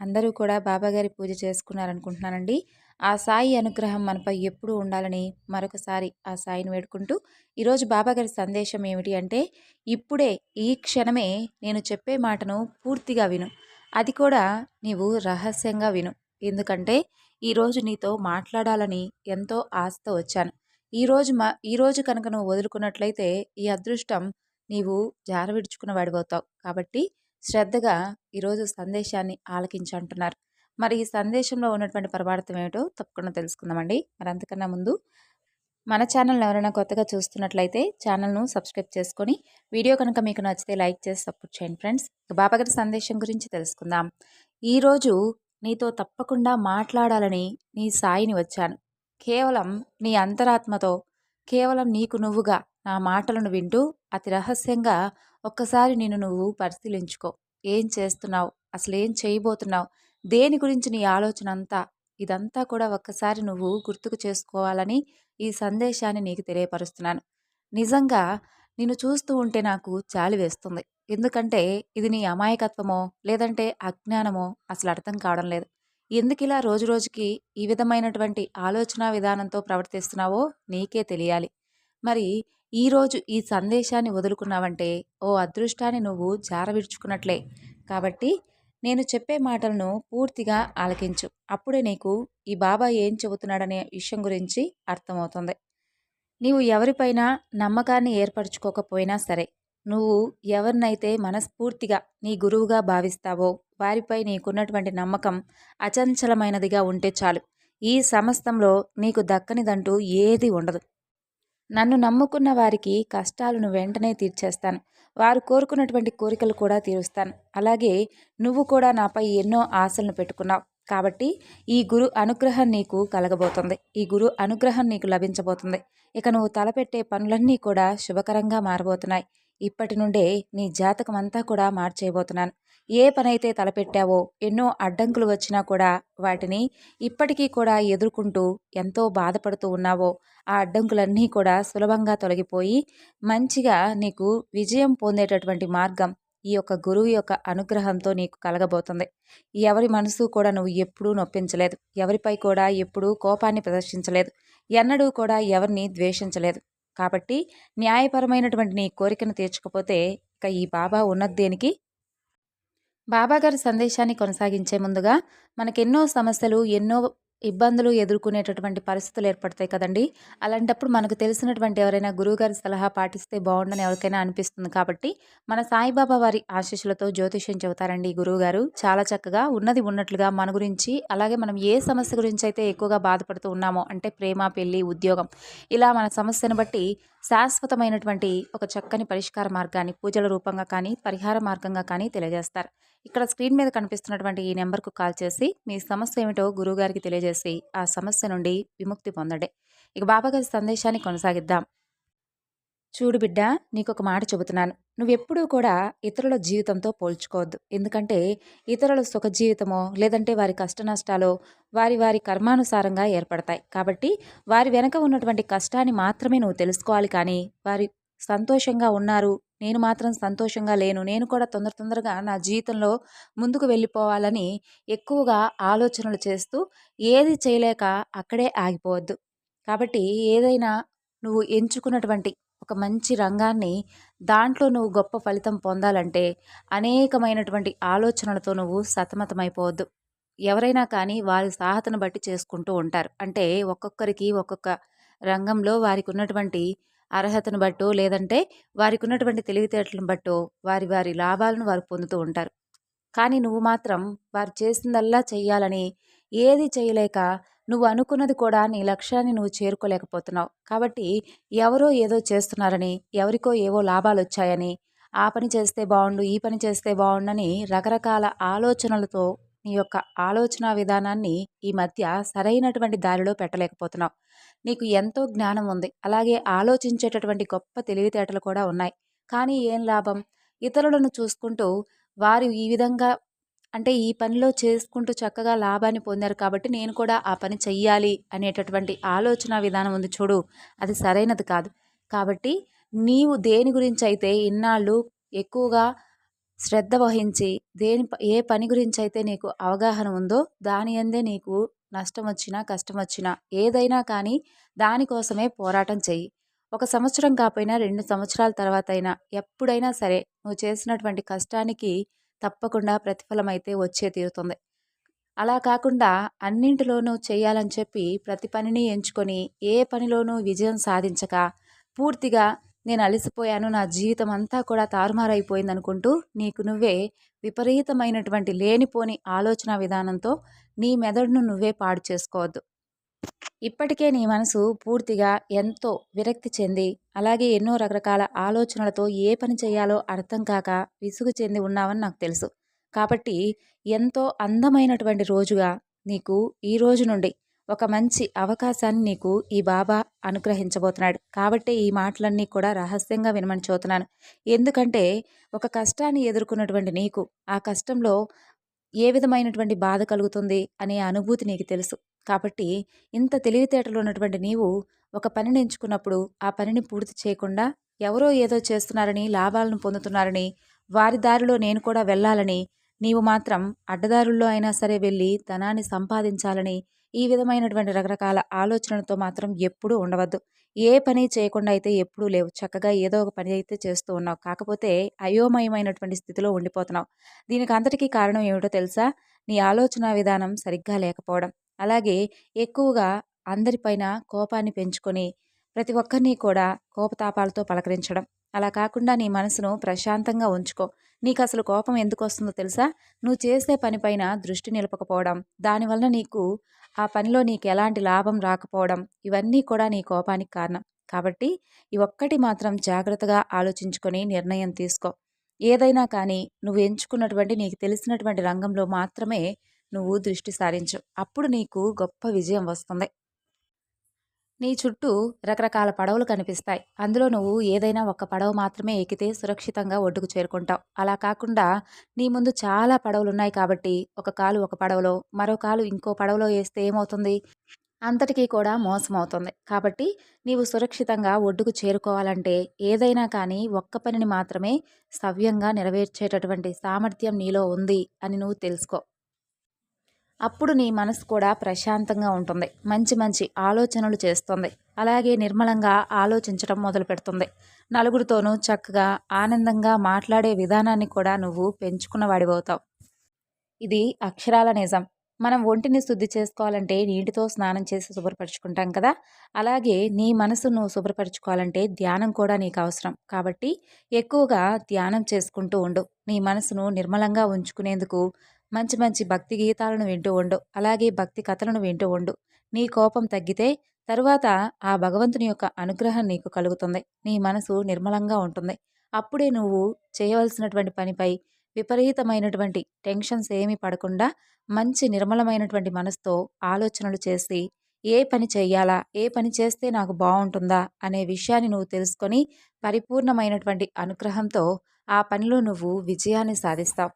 అందరూ కూడా బాబాగారి పూజ చేసుకున్నారనుకుంటున్నానండి. ఆ సాయి అనుగ్రహం మనపై ఎప్పుడు ఉండాలని మరొకసారి ఆ సాయిని వేడుకుంటూ ఈరోజు బాబాగారి సందేశం ఏమిటి అంటే ఇప్పుడే ఈ క్షణమే నేను చెప్పే మాటను పూర్తిగా విను. అది కూడా నీవు రహస్యంగా విను. ఎందుకంటే ఈరోజు నీతో మాట్లాడాలని ఎంతో ఆశతో వచ్చాను. ఈరోజు మా ఈరోజు కనుక నువ్వు వదులుకున్నట్లయితే ఈ అదృష్టం నీవు జారవిడుచుకున్న వాడిపోతావు కాబట్టి శ్రద్ధగా ఈరోజు సందేశాన్ని ఆలకించంటున్నారు. మరి ఈ సందేశంలో ఉన్నటువంటి పరమార్థం ఏమిటో తప్పకుండా తెలుసుకుందామండి. మరి అంతకన్నా ముందు మన ఛానల్ ఎవరైనా కొత్తగా చూస్తున్నట్లయితే ఛానల్ను సబ్స్క్రైబ్ చేసుకొని వీడియో కనుక మీకు నచ్చితే లైక్ చేసి సపోర్ట్ చేయండి ఫ్రెండ్స్. బాబాగారి సందేశం గురించి తెలుసుకుందాం. ఈరోజు నీతో తప్పకుండా మాట్లాడాలని నీ సాయిని వచ్చాను. కేవలం నీ అంతరాత్మతో కేవలం నీకు నువ్వుగా నా మాటలను వింటూ అతి రహస్యంగా ఒక్కసారి నిన్ను నువ్వు పరిశీలించుకో. ఏం చేస్తున్నావు? అసలు ఏం చేయబోతున్నావు? దేని గురించి నీ ఆలోచన అంతా ఇదంతా కూడా ఒక్కసారి నువ్వు గుర్తుకు చేసుకోవాలని ఈ సందేశాన్ని నీకు తెలియపరుస్తున్నాను. నిజంగా నిన్ను చూస్తూ ఉంటే నాకు చాలి వేస్తుంది. ఎందుకంటే ఇది నీ అమాయకత్వమో లేదంటే అజ్ఞానమో అసలు అర్థం కావడం లేదు. ఎందుకు ఇలా రోజు రోజుకి ఈ విధమైనటువంటి ఆలోచన విధానంతో ప్రవర్తిస్తున్నావో నీకే తెలియాలి. మరి ఈరోజు ఈ సందేశాన్ని వదులుకున్నావంటే ఓ అదృష్టాన్ని నువ్వు జారవిడుచుకున్నట్లే. కాబట్టి నేను చెప్పే మాటలను పూర్తిగా ఆలకించు. అప్పుడే నీకు ఈ బాబా ఏం చెబుతున్నాడనే విషయం గురించి అర్థమవుతుంది. నీవు ఎవరిపైన నమ్మకాన్ని ఏర్పరచుకోకపోయినా సరే నువ్వు ఎవరినైతే మనస్ఫూర్తిగా నీ గురువుగా భావిస్తావో వారిపై నీకున్నటువంటి నమ్మకం అచంచలమైనదిగా ఉంటే చాలు. ఈ సమస్తంలో నీకు దక్కనిదంటూ ఏది ఉండదు. నన్ను నమ్ముకున్న వారికి కష్టాలను వెంటనే తీర్చేస్తాను. వారు కోరుకున్నటువంటి కోరికలు కూడా తీరుస్తాను. అలాగే నువ్వు కూడా నాపై ఎన్నో ఆశలను పెట్టుకున్నావు. కాబట్టి ఈ గురు అనుగ్రహం నీకు కలగబోతుంది. ఈ గురు అనుగ్రహం నీకు లభించబోతుంది. ఇక నువ్వు తలపెట్టే పనులన్నీ కూడా శుభకరంగా మారబోతున్నాయి. ఇప్పటి నుండే నీ జాతకం అంతా కూడా మార్చేయబోతున్నాను. ఏ పనైతే తలపెట్టావో ఎన్నో అడ్డంకులు వచ్చినా కూడా వాటిని ఇప్పటికీ కూడా ఎదుర్కొంటూ ఎంతో బాధపడుతూ ఉన్నావో ఆ అడ్డంకులన్నీ కూడా సులభంగా తొలగిపోయి మంచిగా నీకు విజయం పొందేటటువంటి మార్గం ఈ యొక్క గురువు యొక్క అనుగ్రహంతో నీకు కలగబోతుంది. ఎవరి మనసు కూడా నువ్వు ఎప్పుడూ నొప్పించలేదు. ఎవరిపై కూడా ఎప్పుడూ కోపాన్ని ప్రదర్శించలేదు. ఎన్నడూ కూడా ఎవరిని ద్వేషించలేదు. కాబట్టి న్యాయపరమైనటువంటి నీ కోరికను తీర్చకపోతే ఇక ఈ బాబా ఉన్నది దేనికి? బాబాగారి సందేశాన్ని కొనసాగించే ముందుగా మనకెన్నో సమస్యలు ఎన్నో ఇబ్బందులు ఎదుర్కొనేటటువంటి పరిస్థితులు ఏర్పడతాయి కదండి. అలాంటప్పుడు మనకు తెలిసినటువంటి ఎవరైనా గురువుగారి సలహా పాటిస్తే బాగుండని ఎవరికైనా అనిపిస్తుంది కాబట్టి మన సాయిబాబా వారి ఆశీస్సులతో జ్యోతిష్యం చెబుతారండి గురువుగారు. చాలా చక్కగా ఉన్నది ఉన్నట్లుగా మన గురించి అలాగే మనం ఏ సమస్య గురించి అయితే ఎక్కువగా బాధపడుతూ ఉన్నామో అంటే ప్రేమ పెళ్ళి ఉద్యోగం ఇలా మన సమస్యను బట్టి శాశ్వతమైనటువంటి ఒక చక్కని పరిష్కార మార్గాన్ని పూజల రూపంగా కానీ పరిహార మార్గంగా కానీ తెలియజేస్తారు. ఇక్కడ స్క్రీన్ మీద కనిపిస్తున్నటువంటి ఈ నెంబర్కు కాల్ చేసి మీ సమస్య ఏమిటో గురువుగారికి తెలియజేసి ఆ సమస్య నుండి విముక్తి పొందండి. ఇక బాబాగారి సందేశాన్ని కొనసాగిద్దాం. చూడు బిడ్డ నీకు ఒక మాట చెబుతున్నాను. నువ్వెప్పుడూ కూడా ఇతరుల జీవితంతో పోల్చుకోవద్దు. ఎందుకంటే ఇతరుల సుఖ జీవితమో లేదంటే వారి కష్ట నష్టాలు వారి వారి కర్మానుసారంగా ఏర్పడతాయి. కాబట్టి వారి వెనక ఉన్నటువంటి కష్టాన్ని మాత్రమే నువ్వు తెలుసుకోవాలి కానీ వారి సంతోషంగా ఉన్నారు నేను మాత్రం సంతోషంగా లేను. నేను కూడా తొందర తొందరగా నా జీవితంలో ముందుకు వెళ్ళిపోవాలని ఎక్కువగా ఆలోచనలు చేస్తూ ఏది చేయలేక అక్కడే ఆగిపోవద్దు. కాబట్టి ఏదైనా నువ్వు ఎంచుకున్నటువంటి ఒక మంచి రంగాన్ని దాంట్లో నువ్వు గొప్ప ఫలితం పొందాలంటే అనేకమైనటువంటి ఆలోచనలతో నువ్వు సతమతమైపోవద్దు. ఎవరైనా కానీ వారి సాహతను బట్టి చేసుకుంటూ ఉంటారు. అంటే ఒక్కొక్కరికి ఒక్కొక్క రంగంలో వారికి ఉన్నటువంటి అర్హతను బట్టో లేదంటే వారికి ఉన్నటువంటి తెలివితేటలను బట్టో వారి వారి లాభాలను వారు పొందుతూ ఉంటారు. కానీ నువ్వు మాత్రం వారు చేసిందల్లా చెయ్యాలని ఏది చేయలేక నువ్వు అనుకున్నది కూడా నీ లక్ష్యాన్ని నువ్వు చేరుకోలేకపోతున్నావు. కాబట్టి ఎవరో ఏదో చేస్తున్నారని ఎవరికో ఏవో లాభాలు వచ్చాయని ఆ పని చేస్తే బాగుండు ఈ పని చేస్తే బాగుండని రకరకాల ఆలోచనలతో నీ యొక్క ఆలోచన విధానాన్ని ఈ మధ్య సరైనటువంటి దారిలో పెట్టలేకపోతున్నావు. నీకు ఎంతో జ్ఞానం ఉంది. అలాగే ఆలోచించేటటువంటి గొప్ప తెలివితేటలు కూడా ఉన్నాయి. కానీ ఏం లాభం? ఇతరులను చూసుకుంటూ వారు ఈ విధంగా అంటే ఈ పనిలో చేసుకుంటూ చక్కగా లాభాన్ని పొందారు కాబట్టి నేను కూడా ఆ పని చెయ్యాలి అనేటటువంటి ఆలోచన విధానం ఉంది చూడు. అది సరైనది కాదు. కాబట్టి నీవు దేని గురించి అయితే ఇన్నాళ్ళు ఎక్కువగా శ్రద్ధ వహించి దేని ఏ పని గురించి అయితే నీకు అవగాహన ఉందో దాని అందే నీకు నష్టం వచ్చినా కష్టం వచ్చినా ఏదైనా కానీ దానికోసమే పోరాటం చెయ్యి. ఒక సంవత్సరం కాపోయినా రెండు సంవత్సరాల తర్వాత అయినా ఎప్పుడైనా సరే నువ్వు చేసినటువంటి కష్టానికి తప్పకుండా ప్రతిఫలం అయితే వచ్చే తీరుతుంది. అలా కాకుండా అన్నింటిలోనూ చేయాలని చెప్పి ప్రతి పనిని ఎంచుకొని ఏ పనిలోనూ విజయం సాధించక పూర్తిగా నేను అలసిపోయాను. నా జీవితం అంతా కూడా తారుమారైపోయింది అనుకుంటూ నీకు నువ్వే విపరీతమైనటువంటి లేనిపోని ఆలోచన విధానంతో నీ మెదడును నువ్వే పాడు చేసుకోవద్దు. ఇప్పటికే నీ మనసు పూర్తిగా ఎంతో విరక్తి చెంది అలాగే ఎన్నో రకరకాల ఆలోచనలతో ఏ పని చేయాలో అర్థం కాక విసుగు చెంది ఉన్నావని నాకు తెలుసు. కాబట్టి ఎంతో అందమైనటువంటి రోజుగా నీకు ఈ రోజు నుండి ఒక మంచి అవకాశాన్ని నీకు ఈ బాబా అనుగ్రహించబోతున్నాడు. కాబట్టి ఈ మాటలన్నీ కూడా రహస్యంగా వినమని చూతున్నాను ఎందుకంటే ఒక కష్టాన్ని ఎదుర్కొన్నటువంటి నీకు ఆ కష్టంలో ఏ విధమైనటువంటి బాధ కలుగుతుంది అనే అనుభూతి నీకు తెలుసు. కాబట్టి ఇంత తెలివితేటలు ఉన్నటువంటి నీవు ఒక పనిని ఎంచుకున్నప్పుడు ఆ పనిని పూర్తి చేయకుండా ఎవరో ఏదో చేస్తున్నారని లాభాలను పొందుతున్నారని వారి దారిలో నేను కూడా వెళ్ళాలని నీవు మాత్రం అడ్డదారుల్లో అయినా సరే వెళ్ళి ధనాన్ని సంపాదించాలని ఈ విధమైనటువంటి రకరకాల ఆలోచనలతో మాత్రం ఎప్పుడూ ఉండవద్దు. ఏ పని చేయకుండా అయితే ఎప్పుడూ లేవు. చక్కగా ఏదో ఒక పని అయితే చేస్తూ ఉన్నావు. కాకపోతే అయోమయమైనటువంటి స్థితిలో ఉండిపోతున్నావు. దీనికి అంతటికీ కారణం ఏమిటో తెలుసా? నీ ఆలోచన విధానం సరిగ్గా లేకపోవడం. అలాగే ఎక్కువగా అందరిపైన కోపాన్ని పెంచుకొని ప్రతి ఒక్కరిని కూడా కోపతాపాలతో పలకరించడం. అలా కాకుండా నీ మనసును ప్రశాంతంగా ఉంచుకో. నీకు అసలు కోపం ఎందుకు వస్తుందో తెలుసా? నువ్వు చేసే పనిపైన దృష్టి నిలపకపోవడం. దానివల్ల నీకు ఆ పనిలో నీకు ఎలాంటి లాభం రాకపోవడం ఇవన్నీ కూడా నీ కోపానికి కారణం. కాబట్టి ఈ ఒక్కటి మాత్రం జాగ్రత్తగా ఆలోచించుకొని నిర్ణయం తీసుకో. ఏదైనా కానీ నువ్వు ఎంచుకున్నటువంటి నీకు తెలిసినటువంటి రంగంలో మాత్రమే నువ్వు దృష్టి సారించు. అప్పుడు నీకు గొప్ప విజయం వస్తుంది. నీ చుట్టూ రకరకాల పడవలు కనిపిస్తాయి. అందులో నువ్వు ఏదైనా ఒక పడవ మాత్రమే ఎక్కితే సురక్షితంగా ఒడ్డుకు చేరుకుంటావు. అలా కాకుండా నీ ముందు చాలా పడవలు ఉన్నాయి కాబట్టి ఒక కాలు ఒక పడవలో మరో కాలు ఇంకో పడవలో వేస్తే ఏమవుతుంది? అంతటికీ కూడా మోసం అవుతుంది కాబట్టి నీవు సురక్షితంగా ఒడ్డుకు చేరుకోవాలంటే ఏదైనా కానీ ఒక్క పనిని మాత్రమే సవ్యంగా నెరవేర్చేటటువంటి సామర్థ్యం నీలో ఉంది అని నువ్వు తెలుసుకో. అప్పుడు నీ మనసు కూడా ప్రశాంతంగా ఉంటుంది. మంచి మంచి ఆలోచనలు చేస్తుంది. అలాగే నిర్మలంగా ఆలోచించడం మొదలు పెడుతుంది నలుగురితోనూ చక్కగా ఆనందంగా మాట్లాడే విధానాన్ని కూడా నువ్వు పెంచుకున్న వాడివవుతావు ఇది అక్షరాల నిజం. మనం ఒంటిని శుద్ధి చేసుకోవాలంటే నీటితో స్నానం చేసి శుభ్రపరచుకుంటాం కదా? అలాగే నీ మనసు నువ్వు శుభ్రపరచుకోవాలంటే ధ్యానం కూడా నీకు అవసరం. కాబట్టి ఎక్కువగా ధ్యానం చేసుకుంటూ ఉండు. నీ మనసును నిర్మలంగా ఉంచుకునేందుకు మంచి మంచి భక్తి గీతాలను వింటూ ఉండు. అలాగే భక్తి కథలను వింటూ ఉండు. నీ కోపం తగ్గితే తరువాత ఆ భగవంతుని యొక్క అనుగ్రహం నీకు కలుగుతుంది. నీ మనసు నిర్మలంగా ఉంటుంది. అప్పుడే నువ్వు చేయవలసినటువంటి పనిపై విపరీతమైనటువంటి టెన్షన్స్ ఏమీ పడకుండా మంచి నిర్మలమైనటువంటి మనసుతో ఆలోచనలు చేసి ఏ పని చేయాలా ఏ పని చేస్తే నాకు బాగుంటుందా? అనే విషయాన్ని నువ్వు తెలుసుకొని పరిపూర్ణమైనటువంటి అనుగ్రహంతో ఆ పనిలో నువ్వు విజయాన్ని సాధిస్తావు.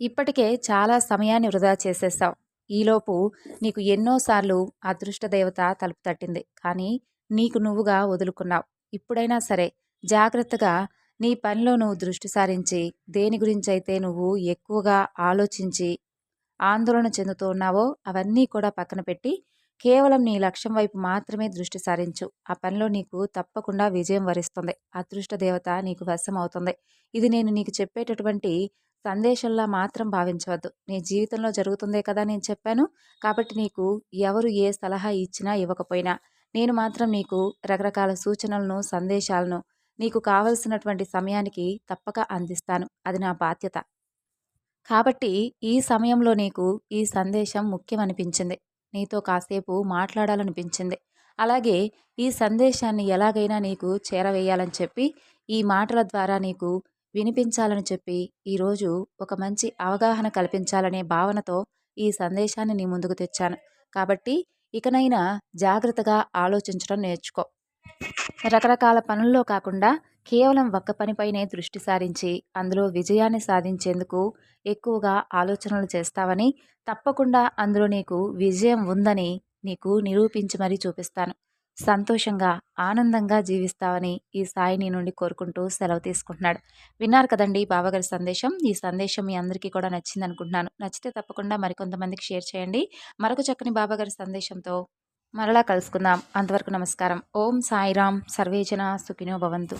ఇప్పటికే చాలా సమయాన్ని వృధా చేసేసావు ఈలోపు నీకు ఎన్నోసార్లు అదృష్ట దేవత తలుపు తట్టింది. కానీ నీకు నువ్వుగా వదులుకున్నావు. ఇప్పుడైనా సరే జాగ్రత్తగా నీ పనిలో నువ్వు దృష్టి సారించి దేని గురించి అయితే నువ్వు ఎక్కువగా ఆలోచించి ఆందోళన చెందుతూ ఉన్నావో అవన్నీ కూడా పక్కన పెట్టి కేవలం నీ లక్ష్యం వైపు మాత్రమే దృష్టి సారించు. ఆ పనిలో నీకు తప్పకుండా విజయం వరిస్తుంది. అదృష్ట దేవత నీకు వశం అవుతుంది ఇది నేను నీకు చెప్పేటటువంటి సందేశంలా మాత్రం భావించవద్దు. నీ జీవితంలో జరుగుతుందే కదా నేను చెప్పాను. కాబట్టి నీకు ఎవరు ఏ సలహా ఇచ్చినా ఇవ్వకపోయినా నేను మాత్రం నీకు రకరకాల సూచనలను సందేశాలను నీకు కావలసినటువంటి సమయానికి తప్పక అందిస్తాను. అది నా బాధ్యత. కాబట్టి ఈ సమయంలో నీకు ఈ సందేశం ముఖ్యమనిపించింది. నీతో కాసేపు మాట్లాడాలనిపించింది. అలాగే ఈ సందేశాన్ని ఎలాగైనా నీకు చేరవేయాలని చెప్పి ఈ మాటల ద్వారా నీకు వినిపించాలని చెప్పి ఈరోజు ఒక మంచి అవగాహన కల్పించాలనే భావనతో ఈ సందేశాన్ని నీ ముందుకు తెచ్చాను. కాబట్టి ఇకనైనా జాగ్రత్తగా ఆలోచించడం నేర్చుకో. రకరకాల పనుల్లో కాకుండా కేవలం ఒక్క పనిపైనే దృష్టి సారించి అందులో విజయాన్ని సాధించేందుకు ఎక్కువగా ఆలోచనలు చేస్తావని తప్పకుండా అందులో నీకు విజయం ఉందని నీకు నిరూపించి మరీ చూపిస్తాను. సంతోషంగా ఆనందంగా జీవిస్తావని ఈ సాయి నీ నుండి కోరుకుంటూ సెలవు తీసుకుంటున్నాడు. విన్నారు కదండి బాబాగారి సందేశం? ఈ సందేశం మీ అందరికీ కూడా నచ్చింది అనుకుంటున్నాను నచ్చితే తప్పకుండా మరికొంతమందికి షేర్ చేయండి. మరొక చక్కని బాబాగారి సందేశంతో మరలా కలుసుకుందాం. అంతవరకు నమస్కారం. ఓం సాయిరామ్ సర్వేజన సుఖినో భవంతు.